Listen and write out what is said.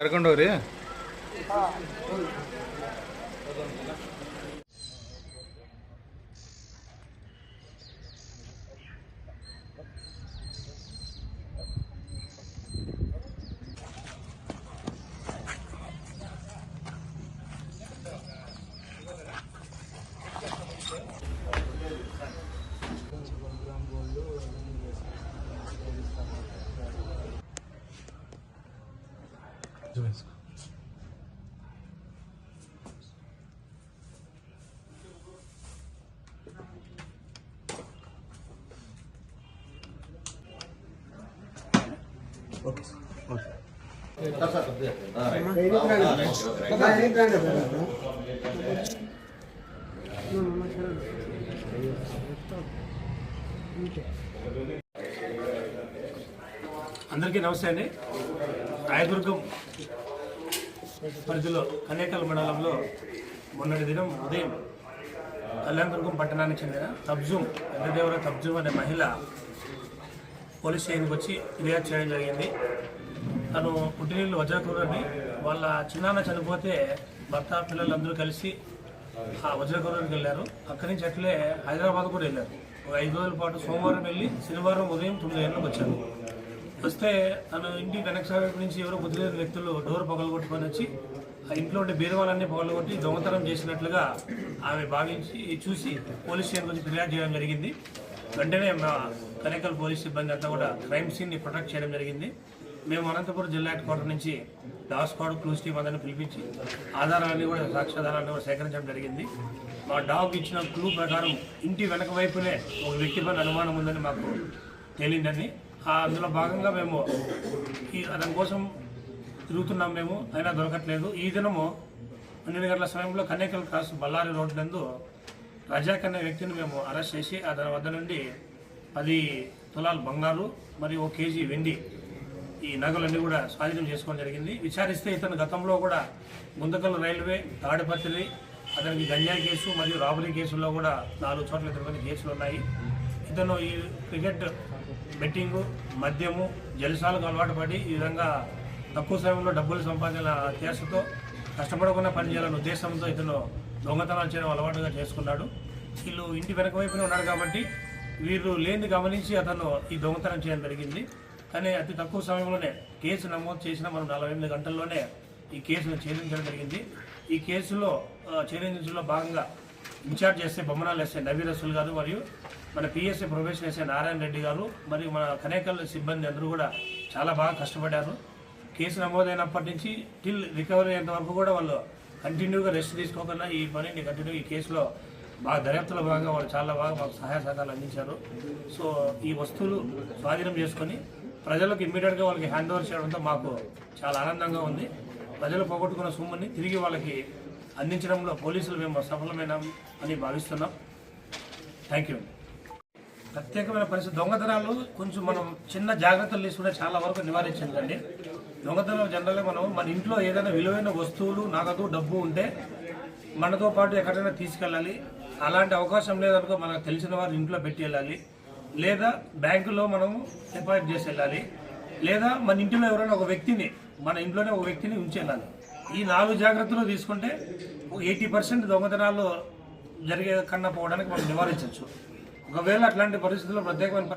ಕರ್ಕೊಂಡು ಹೋಗ್ರಿ. सकते हो इसको अंदर ओके అందరికీ రాయదుర్గం పరిధిలో కనేకల్ మండలంలో మొన్నటి దినం ఉదయం కళ్యాణదుర్గం పట్టణానికి చెందిన తబ్జూమ్ పెద్దదేవర తబ్జూమ్ అనే మహిళ పోలీస్ స్టేషన్కి వచ్చి ఫిర్యాదు చేయడం జరిగింది. తను పుట్టినీళ్ళు వజ్రకూరని వాళ్ళ చిన్నాన్న చనిపోతే భర్త పిల్లలందరూ కలిసి ఆ వజ్రకూరకి వెళ్ళారు. అక్కడి నుంచి అట్లే హైదరాబాద్ కూడా వెళ్ళారు. ఒక ఐదు రోజుల పాటు సోమవారం వెళ్ళి శనివారం ఉదయం తొమ్మిది గంటలకు వచ్చారు. వస్తే తన ఇంటి వెనక సైడ్ నుంచి ఎవరో బుద్ధిలేని వ్యక్తులు డోర్ పగలగొట్టుకొని వచ్చి ఆ ఇంట్లో ఉండే బీరువాలన్నీ పగలగొట్టి దొంగతనం చేసినట్లుగా ఆమె భావించి చూసి పోలీస్ స్టేషన్ గురించి ఫిర్యాదు చేయడం జరిగింది. వెంటనే మా కనేకల్ పోలీస్ సిబ్బంది అంతా కూడా క్రైమ్ సీన్ని ప్రొటెక్ట్ చేయడం జరిగింది. మేము అనంతపురం జిల్లా హెడ్ క్వార్టర్ నుంచి డాగ్ స్క్వాడ్ క్లూస్ టీమ్ అందరిని పిలిపించి ఆధారాలన్నీ కూడా సాక్ష్యాధారాలను కూడా సేకరించడం జరిగింది. మా డాగ్ ఇచ్చిన క్లూ ప్రకారం ఇంటి వెనక వైపునే ఒక వ్యక్తి పైన అనుమానం ఉందని మాకు తేలిందని అందులో భాగంగా మేము ఈ దానికోసం తిరుగుతున్నాం మేము. అయినా దొరకట్లేదు. ఈ దినము పన్నెండు గంటల సమయంలో కన్నేకల్ క్రాస్ బళ్ళారి రోడ్ నందు రజాక్ అనే వ్యక్తిని మేము అరెస్ట్ చేసి అతని వద్ద నుండి పది తులాలు బంగారు మరియు ఒక కేజీ వెండి ఈ నగలన్నీ కూడా స్వాధీనం చేసుకోవడం జరిగింది. విచారిస్తే ఇతను గతంలో కూడా గుంతకల్ రైల్వే తాడిపత్రి అతనికి గంజా కేసు మరియు రాబరీ కేసుల్లో కూడా నాలుగు చోట్ల ఇతని కేసులు ఉన్నాయి. ఇతను ఈ క్రికెట్ బెట్టింగ్ మద్యము జలసాలకు అలవాటు పడి ఈ విధంగా తక్కువ సమయంలో డబ్బులు సంపాదించిన ధ్యాసతో కష్టపడకుండా పనిచేయాలనే ఉద్దేశంతో ఇతను దొంగతనాలు చేయడం అలవాటుగా చేసుకున్నాడు. వీళ్ళు ఇంటి వెనక వైపునే ఉన్నారు కాబట్టి వీరు లేని గమనించి అతను ఈ దొంగతనం చేయడం జరిగింది. కానీ అతి తక్కువ సమయంలోనే కేసు నమోదు చేసిన మనం నలభై ఎనిమిది గంటల్లోనే ఈ కేసును ఛేదించడం జరిగింది. ఈ కేసులో ఛేదించడంలో భాగంగా incharge SI Bommanalu SI Navi Rasool garu మరియు మన PSI profession SI Narayana Reddy garu మరియు మన కనేకల్ సిబ్బంది అందరూ కూడా చాలా బాగా కష్టపడ్డారు. కేసు నమోదైనప్పటి నుంచి టిల్ రికవరీ అయ్యేంత వరకు కూడా వాళ్ళు కంటిన్యూగా రెస్ట్ తీసుకోకుండా ఈ పనిని కంటిన్యూ ఈ కేసులో బాగా దర్యాప్తులో భాగంగా వాళ్ళు చాలా బాగా మాకు సహాయ సహకారాలు అందించారు. సో ఈ వస్తువులు స్వాధీనం చేసుకొని ప్రజలకు ఇమ్మీడియట్గా వాళ్ళకి హ్యాండ్ ఓవర్ చేయడంతో మాకు చాలా ఆనందంగా ఉంది. ప్రజలు పోగొట్టుకున్న సొమ్ముని తిరిగి వాళ్ళకి అందించడంలో పోలీసులు మేము సఫలమైనాం అని భావిస్తున్నాం. థ్యాంక్ యూ ప్రత్యేకమైన పరిస్థితి. దొంగతనాలు కొంచెం మనం చిన్న జాగ్రత్తలు తీసుకుంటే చాలా వరకు నివారించండి దొంగతనాలు జనరల్గా మనం మన ఇంట్లో ఏదైనా విలువైన వస్తువులు నగదు డబ్బు ఉంటే మనతో పాటు ఎక్కడైనా తీసుకెళ్ళాలి. అలాంటి అవకాశం లేదనుకో మనకు తెలిసిన వారు ఇంట్లో పెట్టి వెళ్ళాలి. లేదా బ్యాంకులో మనం డిపాజిట్ చేసి వెళ్ళాలి. లేదా మన ఇంటిలో ఎవరైనా ఒక వ్యక్తిని మన ఇంట్లోనే ఒక వ్యక్తిని ఉంచి వెళ్ళాలి. ఈ నాలుగు జాగ్రత్తలు తీసుకుంటే ఎయిటీ పర్సెంట్ దొంగతనాలు జరిగే కన్నా పోవడానికి మనం నివారించవచ్చు. ఒకవేళ అట్లాంటి పరిస్థితుల్లో ప్రత్యేకమైన